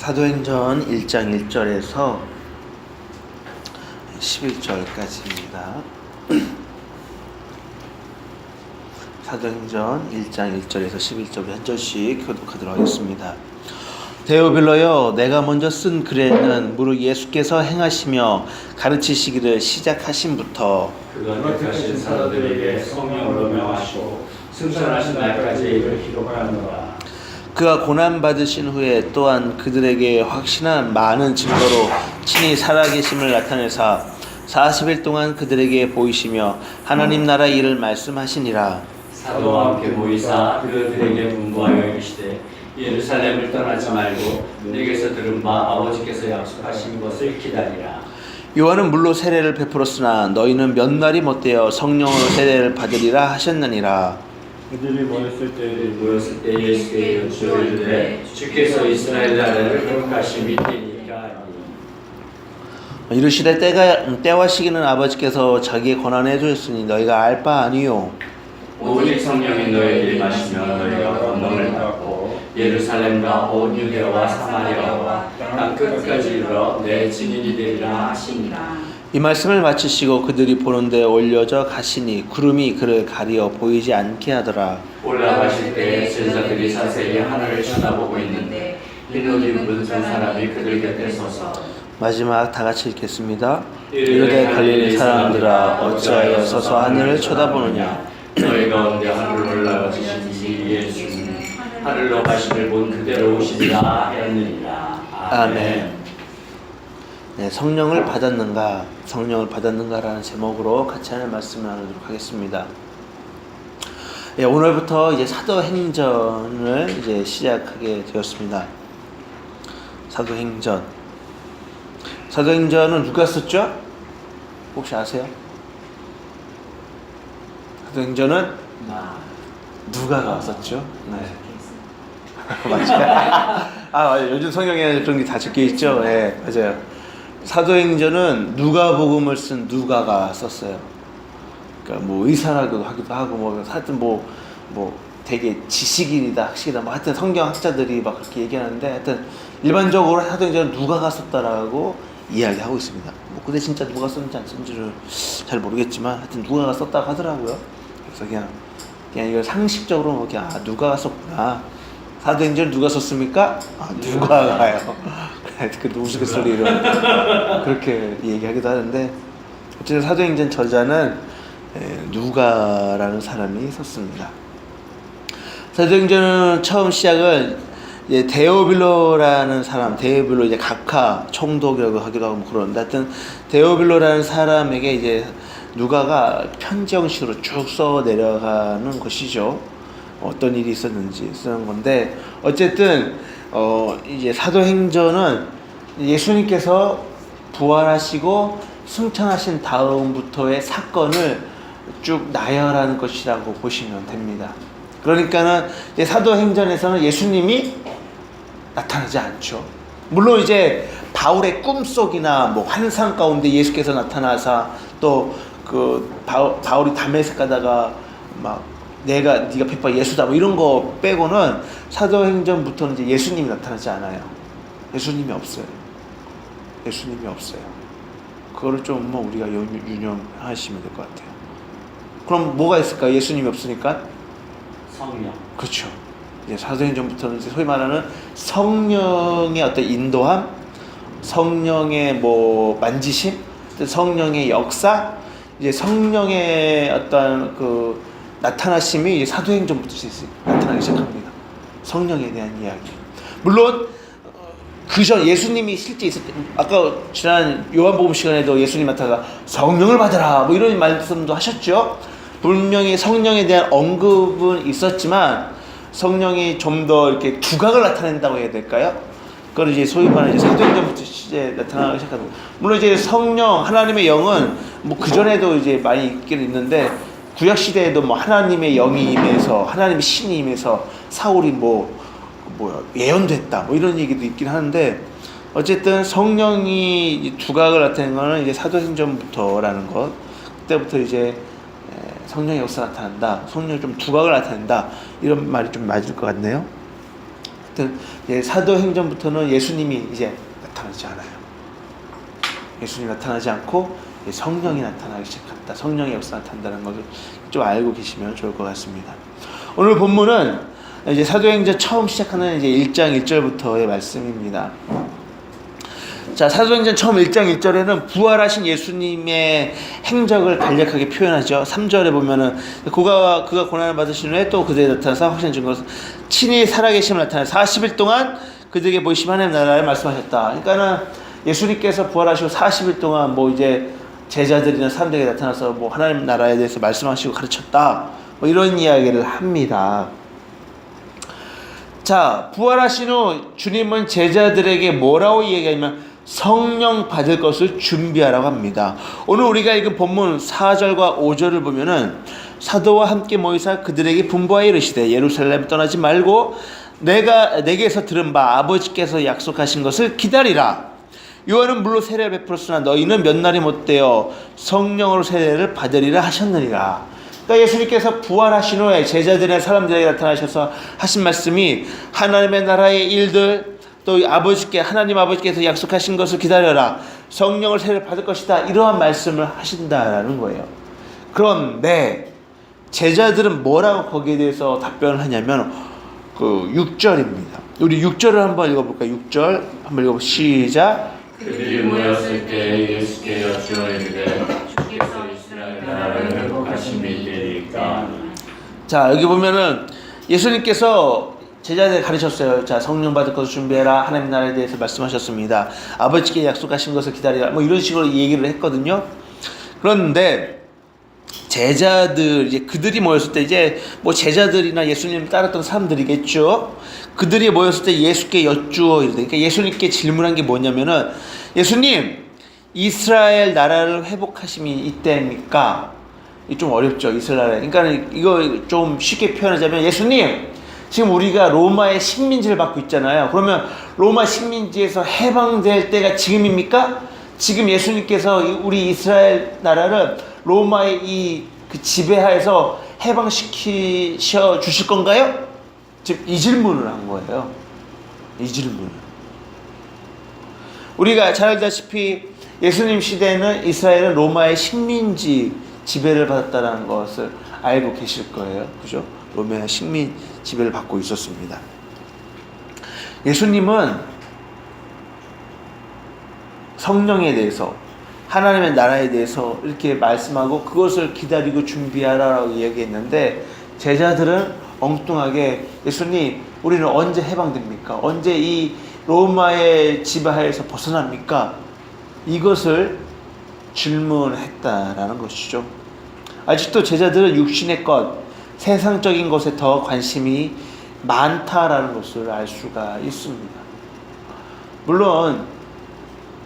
사도행전 1장 1절에서 11절까지입니다. 사도행전 1장 1절에서 11절 한 절씩 교독하도록 하겠습니다. 데오빌로여 내가 먼저 쓴 글에는 무릇 예수께서 행하시며 가르치시기를 시작하신부터 그가 택하신 사도들에게 성령으로 명하시고 승천하신 날까지 이를 기록하노라. 그가 고난 받으신 후에 또한 그들에게 확신한 많은 증거로 친히 살아계심을 나타내사 40일 동안 그들에게 보이시며 하나님 나라 일을 말씀하시니라 사도와 함께 모이사 그들에게 분부하여 이르시되 예루살렘을 떠나지 말고 내게서 들은 바 아버지께서 약속하신 것을 기다리라. 요한은 물로 세례를 베풀었으나 너희는 몇 날이 못되어 성령으로 세례를 받으리라 하셨느니라 그들이 모였을 때 모였을 때 예수께 여쭈어 이르되 주께서 이스라엘 나라를 회복하심이 되니까 이르시되 때가 때와 시기는 아버지께서 자기의 권한에 주셨으니 너희가 알 바 아니요 오직 성령이 너희에게 마시며 너희가 권능을 받고 예루살렘과 온 유대와 사마리아와 땅 끝까지 이르러 내 증인이 되리라 하시니라. 이 말씀을 마치시고 그들이 보는데 올려져 가시니 구름이 그를 가리어 보이지 않게 하더라. 올라가실 때 제자들이 자세히 하늘을 쳐다보고 있는데 흰옷 입은 두 사람이 그들 곁에 서서 마지막 다 같이 읽겠습니다. 이르되 갈릴리 사람들아 어찌하여 서서 하늘을 쳐다보느냐? 너희 가운데 하늘로 올라가신 이 예수는 하늘로 가심을 본 그대로 오시리라 하였느니라. 아멘. 네, 성령을 받았는가 성령을 받았는가라는 제목으로 같이 하는 말씀을 나누도록 하겠습니다. 예, 오늘부터 이제 사도행전을 이제 시작하게 되었습니다. 사도행전. 사도행전은 누가 썼죠? 혹시 아세요? 사도행전은 누가가 썼죠? 네. 맞아요. 아, 요즘 성경에 그런 게 다 적혀 있죠? 예, 맞아요. 사도행전은 누가복음을 쓴 누가가 썼어요. 그러니까 뭐 의사라고 하기도 하고 뭐 하여튼 뭐뭐 되게 지식인이다, 학식이다, 뭐 하여튼 성경 학자들이 막 그렇게 얘기하는데 하여튼 일반적으로 사도행전은 누가가 썼다라고 이야기하고 있습니다. 뭐 근데 진짜 누가 썼는지 안 썼는지를 잘 모르겠지만 하여튼 누가가 썼다고 하더라고요. 그래서 그냥 그냥 이걸 상식적으로 뭐 그냥 아 누가가 썼구나. 사도행전 누가 썼습니까? 아 누가가요. 그 우스갯소리로 그렇게 얘기하기도 하는데 어쨌든 사도행전 저자는 에, 누가라는 사람이 썼습니다. 사도행전은 처음 시작을 이제 데오빌로라는 사람, 데오빌로 이제 각하 총독이라고 하기도 하고 뭐 그러는데 하여튼 데오빌로라는 사람에게 이제 누가가 편지 형식으로 쭉 써 내려가는 것이죠. 어떤 일이 있었는지 쓰는 건데 어쨌든 어 이제 사도행전은 예수님께서 부활하시고 승천하신 다음부터의 사건을 쭉 나열하는 것이라고 보시면 됩니다. 그러니까는 사도행전에서는 예수님이 나타나지 않죠. 물론 이제 바울의 꿈속이나 뭐 환상 가운데 예수께서 나타나사 또 그 바울이 담에색 가다가 막 내가 네가 핍박 예수다 뭐 이런 거 빼고는 사도행전부터는 이제 예수님이 나타나지 않아요. 예수님이 없어요. 예수님이 없어요. 그거를 좀 뭐 우리가 유- 유념하시면 될 것 같아요. 그럼 뭐가 있을까? 예수님이 없으니까 성령 그렇죠. 이제 사도행전부터는 이제 소위 말하는 성령의 어떤 인도함, 성령의 뭐 만지심, 또 성령의 역사, 이제 성령의 어떤 그 나타나심이 사도행전부터 나타나기 시작합니다. 성령에 대한 이야기. 물론 그전 예수님이 실제 때 아까 지난 요한복음 시간에도 예수님 나타나 성령을 받으라 뭐 이런 말씀도 하셨죠. 분명히 성령에 대한 언급은 있었지만 성령이 좀 더 이렇게 두각을 나타낸다고 해야 될까요? 그걸 이제 소위 말하는 이제 사도행전부터 이제 나타나기 시작합니다. 물론 이제 성령 하나님의 영은 뭐 그 전에도 이제 많이 있긴 있는데 구약 시대에도 뭐 하나님의 영이 임해서 하나님의 신이 임해서 사울이 뭐 뭐야 예언됐다 뭐 이런 얘기도 있긴 하는데 어쨌든 성령이 이 두각을 나타낸 거는 이제 사도행전부터라는 것. 그때부터 이제 에, 성령의 역사 나타난다. 성령이 좀 두각을 나타낸다. 이런 말이 좀 맞을 것 같네요. 하여튼 예, 사도행전부터는 예수님이 이제 나타나지 않아요. 예수님이 나타나지 않고 예, 성령이 나타나기 시작한다. 성령의 역사 나타난다는 것을 좀 알고 계시면 좋을 것 같습니다. 오늘 본문은 이제 사도행전 처음 시작하는 이제 1장 1절부터의 말씀입니다. 자, 사도행전 처음 1장 1절에는 부활하신 예수님의 행적을 간략하게 표현하죠. 3절에 보면은 그가 그가 고난을 받으신 후에 또 그들에 나타나서 확신 증거 친히 살아계심을 나타내 40일 동안 그들에게 보이심 하나님 나라를 말씀하셨다. 그러니까는 예수님께서 부활하시고 40일 동안 뭐 이제 제자들이나 사람들에게 나타나서 뭐 하나님 나라에 대해서 말씀하시고 가르쳤다. 뭐 이런 이야기를 합니다. 자, 부활하신 후 주님은 제자들에게 뭐라고 얘기하냐면 성령 받을 것을 준비하라고 합니다. 오늘 우리가 읽은 본문 4절과 5절을 보면은 사도와 함께 모이사 그들에게 분부하여 이르시되 예루살렘 떠나지 말고 내가 내게서 들은 바 아버지께서 약속하신 것을 기다리라. 요한은 물로 세례를 베풀었으나 너희는 몇 날이 못되어 성령으로 세례를 받으리라 하셨느니라. 그러니까 예수님께서 부활하신 후에 제자들의 사람들에게 나타나셔서 하신 말씀이 하나님의 나라의 일들 또 아버지께 하나님 아버지께서 약속하신 것을 기다려라 성령을 세례 받을 것이다 이러한 말씀을 하신다라는 거예요. 그런데 제자들은 뭐라고 거기에 대해서 답변을 하냐면 그 6절입니다. 우리 6절을 한번 읽어볼까요? 6절 한번 읽어보 시작. 그들이 모였을 때 예수께 여쭈어 이르되 주께서 이스라엘 나라를 회복하심이 되리까 자 여기 보면은 예수님께서 제자들 가르쳤어요. 자 성령 받을 것을 준비해라. 하나님 나라에 대해서 말씀하셨습니다. 아버지께 약속하신 것을 기다리라. 뭐 이런 식으로 얘기를 했거든요. 그런데 제자들 이제 그들이 모였을 때 이제 뭐 제자들이나 예수님 따랐던 사람들이겠죠. 그들이 모였을 때 예수께 여쭈어 이르되 그러니까 예수님께 질문한 게 뭐냐면은 예수님 이스라엘 나라를 회복하심이 이때입니까? 이좀 어렵죠 이스라엘. 그러니까 이거 좀 쉽게 표현하자면 예수님 지금 우리가 로마의 식민지를 받고 있잖아요. 그러면 로마 식민지에서 해방될 때가 지금입니까? 지금 예수님께서 우리 이스라엘 나라를 로마의 이 그 지배하에서 해방시키셔 주실 건가요? 지금 이 질문을 한 거예요. 이 질문을. 우리가 잘 알다시피 예수님 시대에는 이스라엘은 로마의 식민지 지배를 받았다는 것을 알고 계실 거예요. 그죠? 로마의 식민 지배를 받고 있었습니다. 예수님은 성령에 대해서 하나님의 나라에 대해서 이렇게 말씀하고 그것을 기다리고 준비하라고 이야기했는데 제자들은 엉뚱하게 예수님 우리는 언제 해방됩니까? 언제 이 로마의 지배하에서 벗어납니까? 이것을 질문했다라는 것이죠. 아직도 제자들은 육신의 것, 세상적인 것에 더 관심이 많다라는 것을 알 수가 있습니다. 물론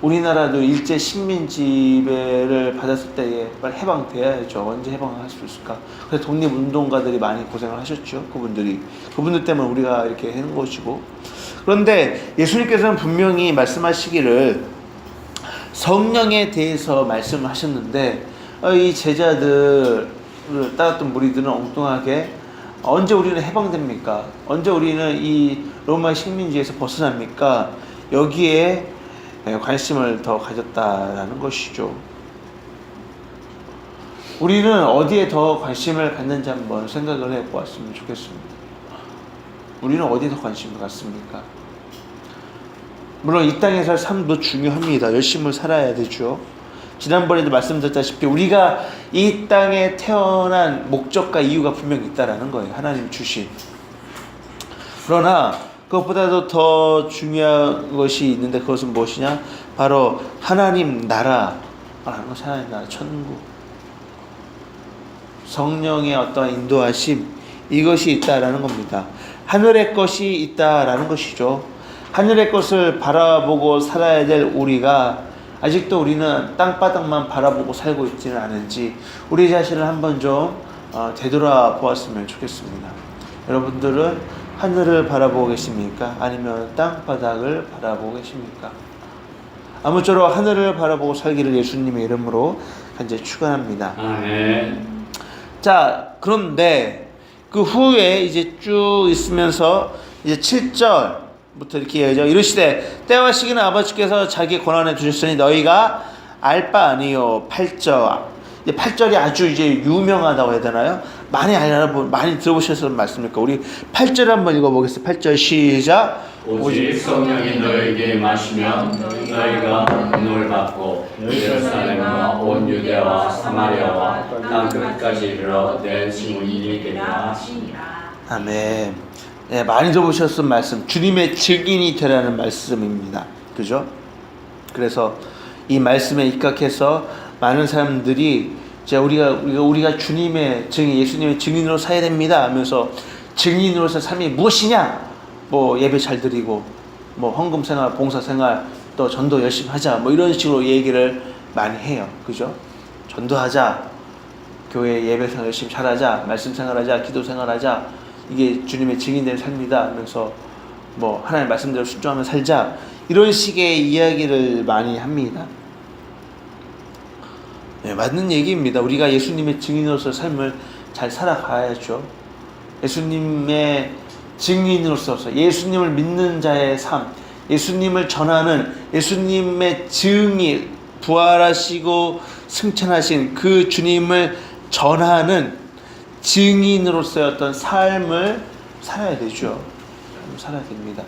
우리나라도 일제 식민 지배를 받았을 때에 빨리 해방돼야죠. 언제 해방할 수 있을까? 그래서 독립운동가들이 많이 고생을 하셨죠. 그분들이 그분들 때문에 우리가 이렇게 하는 것이고 그런데 예수님께서는 분명히 말씀하시기를 성령에 대해서 말씀을 하셨는데 어, 이 제자들을 따랐던 무리들은 엉뚱하게 언제 우리는 해방됩니까? 언제 우리는 이 로마 식민지에서 벗어납니까? 여기에 예, 관심을 더 가졌다라는 것이죠. 우리는 어디에 더 관심을 갖는지 한번 생각을 해 보았으면 좋겠습니다. 우리는 어디에 더 관심을 갖습니까? 물론 이 땅에서 삶도 중요합니다. 열심히 살아야 되죠. 지난번에도 말씀드렸다시피 우리가 이 땅에 태어난 목적과 이유가 분명히 있다라는 거예요. 하나님 주신. 그러나 그것보다도 더 중요한 것이 있는데 그것은 무엇이냐? 바로 하나님 나라라는 것이 하나님 나라 천국. 성령의 어떤 인도하심 이것이 있다라는 겁니다. 하늘의 것이 있다라는 것이죠. 하늘의 것을 바라보고 살아야 될 우리가 아직도 우리는 땅바닥만 바라보고 살고 있지는 않은지 우리 자신을 한번 좀 어, 되돌아 보았으면 좋겠습니다. 여러분들은 하늘을 바라보고 계십니까? 아니면 땅바닥을 바라보고 계십니까? 아무쪼록 하늘을 바라보고 살기를 예수님의 이름으로 간절히 축원합니다. 아멘 자, 그런데 그 후에 이제 쭉 있으면서 이제 7절부터 이렇게 이어져 이르시되 때와 시기는 아버지께서 자기 권한에 두셨으니 너희가 알 바 아니요 8절 이제 8절이 아주 이제 유명하다고 해야 되나요? 많이 알아보 많이 들어보셨을 말씀입니까? 우리 8절 한번 읽어보겠습니다. 8절 시작. 오직 성령이 너에게 마시면 너희가 분노를 받고 예루살렘과 온 유대와 사마리아와 땅 끝까지 이르러 내 증인이 하시니라. 아멘. 네, 많이 들어보셨을 말씀, 주님의 증인이 되라는 말씀입니다. 그죠? 그래서 이 말씀에 입각해서 많은 사람들이 이제 우리가 우리가 우리가 주님의 증인, 예수님의 증인으로 살아야 됩니다. 하면서 증인으로서 삶이 무엇이냐? 뭐 예배 잘 드리고, 뭐 헌금 생활, 봉사 생활, 또 전도 열심히 하자, 뭐 이런 식으로 얘기를 많이 해요. 그죠? 전도하자, 교회 예배 생활 열심히 잘하자, 말씀 생활하자, 기도 생활하자, 이게 주님의 증인된 삶이다 하면서 뭐 하나님 말씀대로 순종하며 살자 이런 식의 이야기를 많이 합니다. 네, 맞는 얘기입니다. 우리가 예수님의 증인으로서 삶을 잘 살아가야죠. 예수님의 증인으로서 예수님을 믿는 자의 삶, 예수님을 전하는 예수님의 증인, 부활하시고 승천하신 그 주님을 전하는 증인으로서의 어떤 삶을 살아야 되죠. 살아야 됩니다.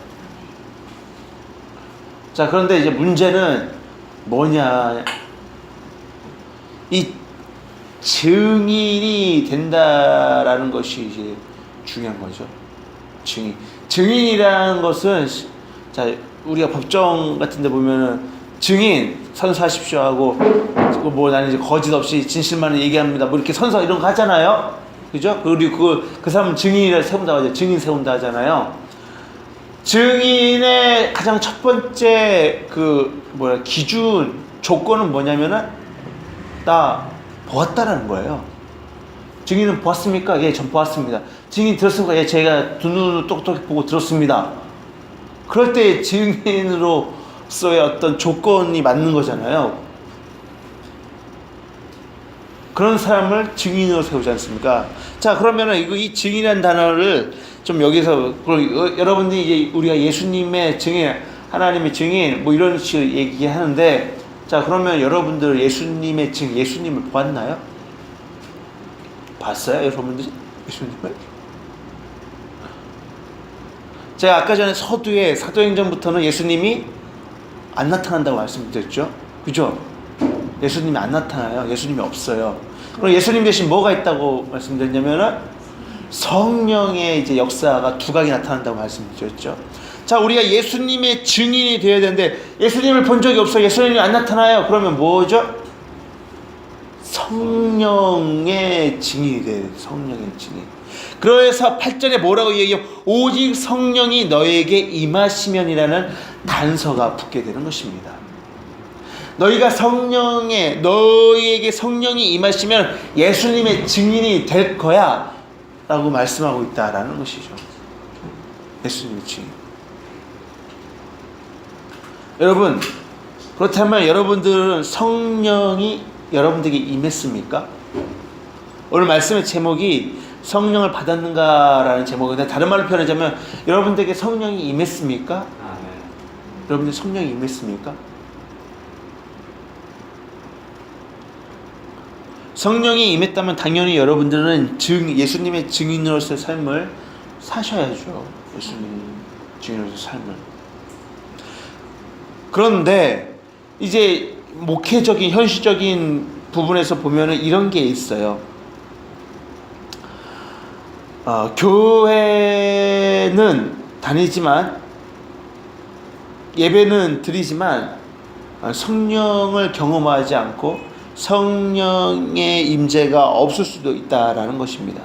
자, 그런데 이제 문제는 뭐냐. 이 증인이 된다라는 것이 이제 중요한 거죠. 증인. 증인이라는 것은 시- 자 우리가 법정 같은 데 보면은 증인 선서하십시오 하고 그뭐 나는 이제 거짓 없이 진실만을 얘기합니다. 뭐 이렇게 선서 이런 거 하잖아요. 그죠? 그리고 그, 그 사람은 증인이라 세운다고 하죠. 증인 세운다 하잖아요. 증인의 가장 첫 번째 그 뭐야 기준 조건은 뭐냐면은 나 보았다라는 거예요. 증인은 보았습니까? 예, 전 보았습니다. 증인 들었습니까? 예, 제가 두 눈으로 똑똑히 보고 들었습니다. 그럴 때 증인으로서의 어떤 조건이 맞는 거잖아요. 그런 사람을 증인으로 세우지 않습니까? 자, 그러면은 이거 이 증인이라는 단어를 좀 여기서 여러분들이 이제 우리가 예수님의 증인, 하나님의 증인 뭐 이런 식으로 얘기하는데 자, 그러면 여러분들 예수님의 증, 예수님을 보았나요? 봤어요, 여러분들이? 예수님을? 제가 아까 전에 서두에 사도행전부터는 예수님이 안 나타난다고 말씀드렸죠. 그죠? 예수님이 안 나타나요. 예수님이 없어요. 그럼 예수님 대신 뭐가 있다고 말씀드렸냐면은 성령의 이제 역사가 두각이 나타난다고 말씀드렸죠. 자, 우리가 예수님의 증인이 되어야 되는데 예수님을 본 적이 없어요. 예수님이 안 나타나요. 그러면 뭐죠? 성령의 증인이 돼야. 성령의 증인. 그래서 8절에 뭐라고 얘기해요? 오직 성령이 너에게 임하시면이라는 단서가 붙게 되는 것입니다. 너희가 성령에 너희에게 성령이 임하시면 예수님의 증인이 될 거야 라고 말씀하고 있다라는 것이죠. 예수님의 증인. 여러분 그렇다면 여러분들은 성령이 여러분들에게 임했습니까? 오늘 말씀의 제목이 성령을 받았는가라는 제목인데 다른 말로 표현하자면 여러분들에게 성령이 임했습니까? 아멘 여러분들 성령이 임했습니까? 성령이 임했다면 당연히 여러분들은 증 예수님의 증인으로서의 삶을 사셔야죠. 예수님 증인으로서의 삶을. 그런데 이제 목회적인 현실적인 부분에서 보면은 이런 게 있어요. 어, 교회는 다니지만 예배는 드리지만 어, 성령을 경험하지 않고 성령의 임재가 없을 수도 있다라는 것입니다.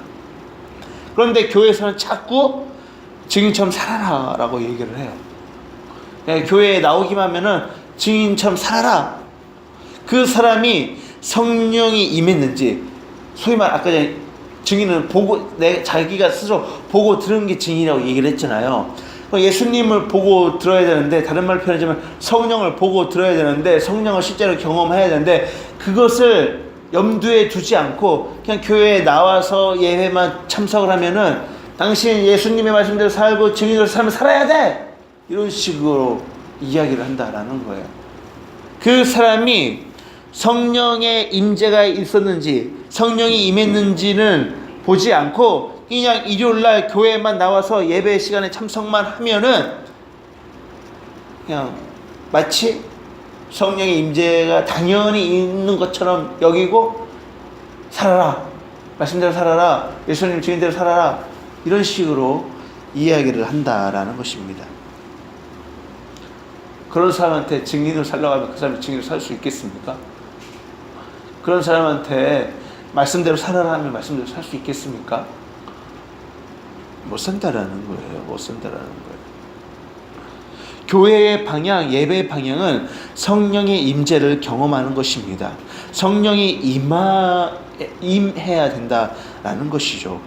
그런데 교회에서는 자꾸 증인처럼 살아라라고 얘기를 해요. 그냥 교회에 나오기만 하면은 증인처럼 살아라. 그 사람이 성령이 임했는지 소위 말 아까 전에 증인은 보고 내 자기가 스스로 보고 들은 게 증인이라고 얘기를 했잖아요. 예수님을 보고 들어야 되는데 다른 말로 표현하자면 성령을 보고 들어야 되는데 성령을 실제로 경험해야 되는데 그것을 염두에 두지 않고 그냥 교회에 나와서 예배만 참석을 하면은 당신 예수님의 말씀대로 살고 증인으로 살면 살아야 돼. 이런 식으로 이야기를 한다라는 거예요. 그 사람이 성령의 임재가 있었는지 성령이 임했는지는 보지 않고 그냥 일요일 날 교회만 나와서 예배 시간에 참석만 하면은 그냥 마치 성령의 임재가 당연히 있는 것처럼 여기고 살아라 말씀대로 살아라 예수님 증인대로 살아라 이런 식으로 이야기를 한다라는 것입니다. 그런 사람한테 증인으로 살라고 하면 그 사람이 증인으로 살수 있겠습니까? 그런 사람한테 말씀대로 살아라 하면 말씀대로 살 수 있겠습니까? 못 산다라는 거예요. 못 산다라는 거예요. 교회의 방향, 예배의 방향은 성령의 임재를 경험하는 것입니다. 성령이 임하, 임해야 된다라는 것이죠.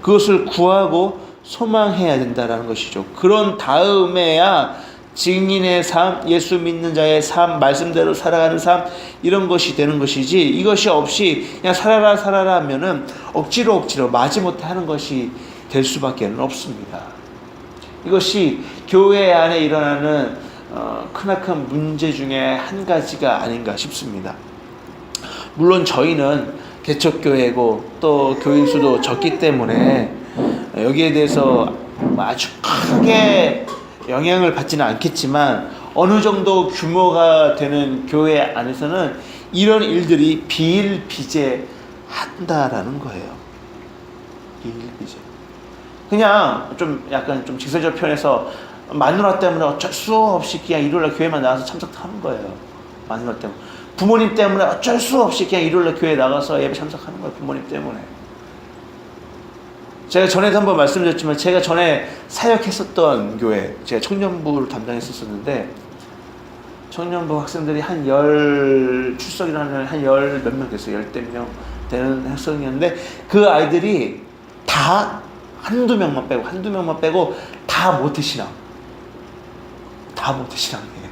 그것을 구하고 소망해야 된다라는 것이죠. 그런 다음에야 증인의 삶, 예수 믿는 자의 삶, 말씀대로 살아가는 삶 이런 것이 되는 것이지 이것이 없이 그냥 살아라 살아라 하면은 억지로 억지로 마지못해 하는 것이 될 수밖에 없습니다. 이것이 교회 안에 일어나는 어, 크나큰 문제 중에 한 가지가 아닌가 싶습니다. 물론 저희는 개척교회고 또 교인 수도 적기 때문에 여기에 대해서 아주 크게 영향을 받지는 않겠지만 어느 정도 규모가 되는 교회 안에서는 이런 일들이 비일비재한다라는 거예요. 비일비재. 그냥 좀 약간 좀 직설적 표현해서 마누라 때문에 어쩔 수 없이 그냥 일요일날 교회만 나가서 참석하는 거예요. 마누라 때문에. 부모님 때문에 어쩔 수 없이 그냥 일요일날 교회 나가서 예배 참석하는 거예요. 부모님 때문에. 제가 전에도 한번 말씀드렸지만 제가 전에 사역했었던 교회, 제가 청년부를 담당했었었는데 청년부 학생들이 한 열 출석이라는 한 열 몇 명 됐어요. 열대 명 되는 학생이었는데 그 아이들이 다 한두 명만 빼고 한두 명만 빼고 다 모태 신앙. 다 모태 신앙이에요.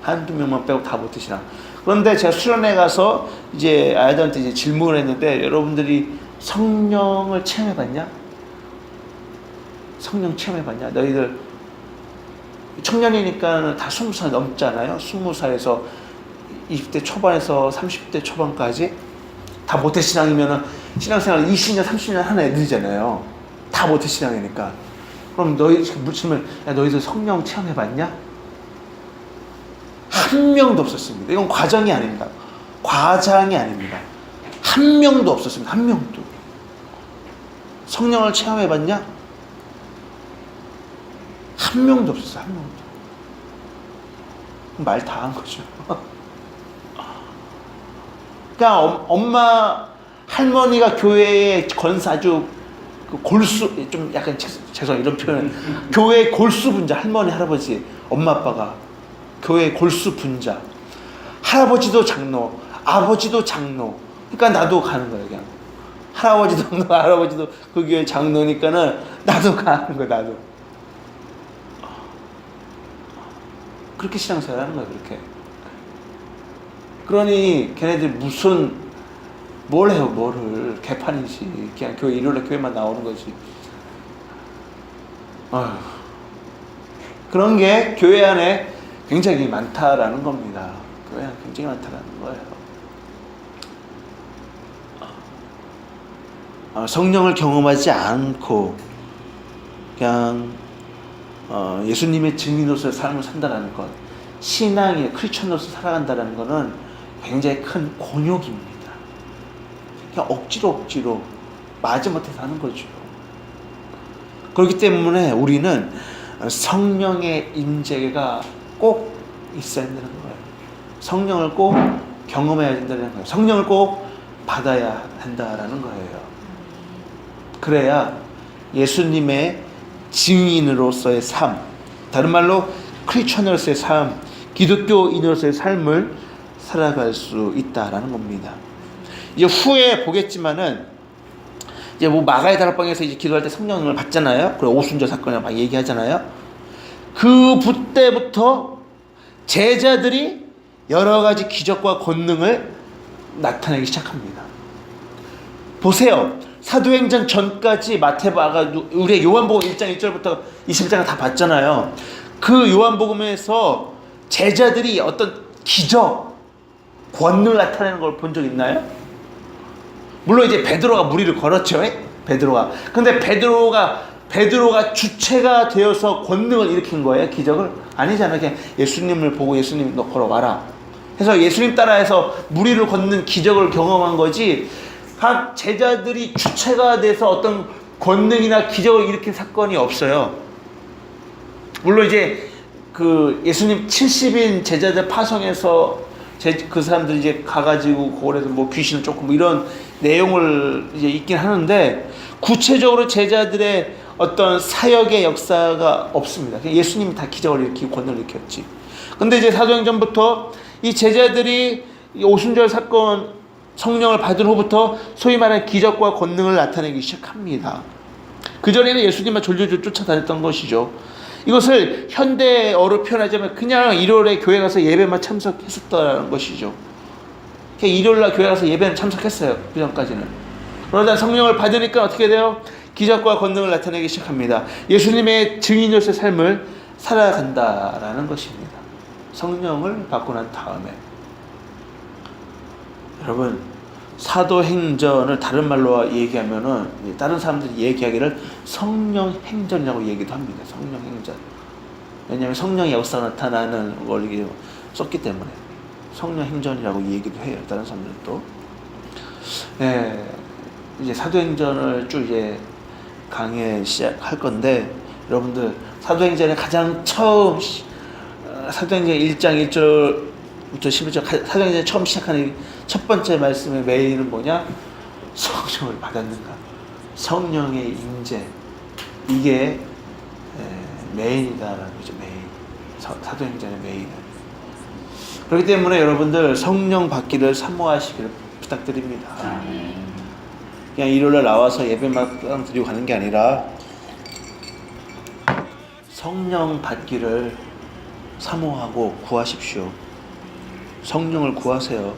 한두 명만 빼고 다 모태 신앙. 그런데 제가 수련회 가서 이제 아이들한테 이제 질문을 했는데 여러분들이 성령을 체험해봤냐? 성령 체험해봤냐? 너희들 청년이니까 다 스무 살 넘잖아요. 스무 살에서 20대 초반에서 30대 초반까지 다 모태 신앙이면은 신앙생활 20년, 30년 하는 애들이잖아요. 다 모태 신앙이니까. 그럼 너희 묻히면 야, 너희들 성령 체험해봤냐? 한 명도 없었습니다. 이건 과정이 아닙니다. 과장이 아닙니다. 한 명도 없었습니다. 한 명도. 성령을 체험해봤냐? 한 명도 없었어요. 한 명도. 말 다 한 거죠. 그러니까 엄- 엄마 할머니가 교회의 권사주 그 골수 좀 약간 죄- 죄송 이런 표현 교회 골수 분자 할머니 할아버지 엄마 아빠가 교회 골수 분자 할아버지도 장로 아버지도 장로 그러니까 나도 가는 거야 그냥 할아버지도 할아버지도 그 교회 장로니까는 나도 가는 거야 나도 그렇게 신앙생활 하는 거야 그렇게. 그러니 걔네들 무슨 뭘 해요 뭐를. 개판이지 그냥 교회 일요일에 교회만 나오는 거지. 아휴. 그런 게 교회 안에 굉장히 많다라는 겁니다. 교회 안에 굉장히 많다라는 거예요. 어, 성령을 경험하지 않고 그냥 어, 예수님의 증인으로서의 삶을 산다는 것, 신앙의 크리스천으로서 살아간다는 것은 굉장히 큰 곤욕입니다. 그냥 억지로 억지로 마지못해 사는 거죠. 그렇기 때문에 우리는 성령의 임재가 꼭 있어야 된다는 거예요. 성령을 꼭 경험해야 된다는 거예요. 성령을 꼭 받아야 한다라는 거예요. 그래야 예수님의 증인으로서의 삶, 다른 말로 크리스천으로서의 삶, 기독교인으로서의 삶을 살아갈 수 있다라는 겁니다. 이제 후에 보겠지만은 이제 뭐 마가의 다락방에서 이제 기도할 때 성령을 받잖아요. 그리고 오순절 사건을 막 얘기하잖아요. 그 때부터 제자들이 여러 가지 기적과 권능을 나타내기 시작합니다. 보세요. 사도행전 전까지 마태바가 우리 요한복음 1장 1절부터 20장을 다 봤잖아요. 그 요한복음에서 제자들이 어떤 기적, 권능을 나타내는 걸 본 적 있나요? 물론 이제 베드로가 무리를 걸었죠. 예? 베드로가. 근데 베드로가 베드로가 주체가 되어서 권능을 일으킨 거예요. 기적을 아니잖아요. 그냥 예수님을 보고 예수님 너 걸어와라. 해서 예수님 따라해서 무리를 걷는 기적을 경험한 거지. 각 제자들이 주체가 돼서 어떤 권능이나 기적을 일으킨 사건이 없어요. 물론 이제 그 예수님 70인 제자들 파송해서 제, 그 사람들이 이제 가가지고 그걸에서 뭐 귀신을 쫓고 뭐 이런 내용을 이제 있긴 하는데 구체적으로 제자들의 어떤 사역의 역사가 없습니다. 예수님이 다 기적을 일으키고 권능을 일으켰지. 근데 이제 사도행전부터 이 제자들이 이 오순절 사건 성령을 받은 후부터 소위 말하는 기적과 권능을 나타내기 시작합니다. 그 전에는 예수님만 졸졸졸 쫓아다녔던 것이죠. 이것을 현대어로 표현하자면 그냥 일요일에 교회 가서 예배만 참석했었다는 것이죠. 일요일날 교회 가서 예배는 참석했어요. 그 전까지는. 그러다 성령을 받으니까 어떻게 돼요? 기적과 권능을 나타내기 시작합니다. 예수님의 증인으로서의 삶을 살아간다라는 것입니다. 성령을 받고 난 다음에 여러분 사도행전을 다른 말로 얘기하면은 이제 다른 사람들이 얘기하기를 성령행전이라고 얘기도 합니다. 성령행전. 왜냐하면 성령의 역사가 나타나는 걸 썼기 때문에 성령행전이라고 얘기도 해요. 다른 사람들도. 네, 이제 사도행전을 쭉 이제 강의 시작할 건데 여러분들 사도행전의 가장 처음 시- 어, 사도행전 1장 1절 부터 11절 사도행전 처음 시작하는 첫 번째 말씀의 메인은 뭐냐? 성령을 받았는가? 성령의 임재 이게 에, 메인이다라는 거죠. 메인 사- 사도행전의 메인은 그렇기 때문에 여러분들 성령 받기를 사모하시기를 부탁드립니다. 그냥 일요일날 나와서 예배만 드리고 가는 게 아니라 성령 받기를 사모하고 구하십시오. 성령을 구하세요.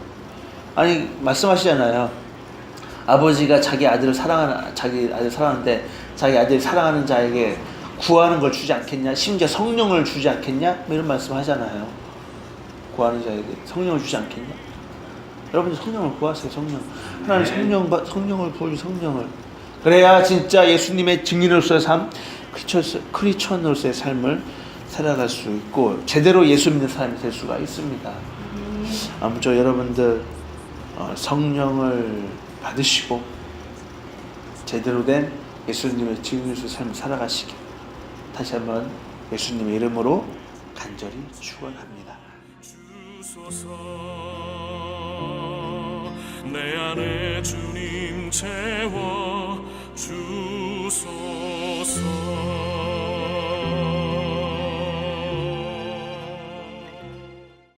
아니 말씀하시잖아요. 아버지가 자기 아들을 사랑하는 자기 아들 사랑하는데 자기 아들이 사랑하는 자에게 구하는 걸 주지 않겠냐? 심지어 성령을 주지 않겠냐? 뭐 이런 말씀 하잖아요. 구하는 자에게 성령을 주지 않겠냐? 여러분들 성령을 구하세요. 성령. 하나님 성령 받- 성령을 부어주 성령을. 그래야 진짜 예수님의 증인으로서의 삶, 크리스천으로서의 삶을 살아갈 수 있고 제대로 예수 믿는 사람이 될 수가 있습니다. 아무쪼 여러분들 어, 성령을 받으시고 제대로 된 예수님의 증인으로서의 삶을 살아가시길 다시 한번 예수님의 이름으로 간절히 축원합니다. 내 안에 주님 채워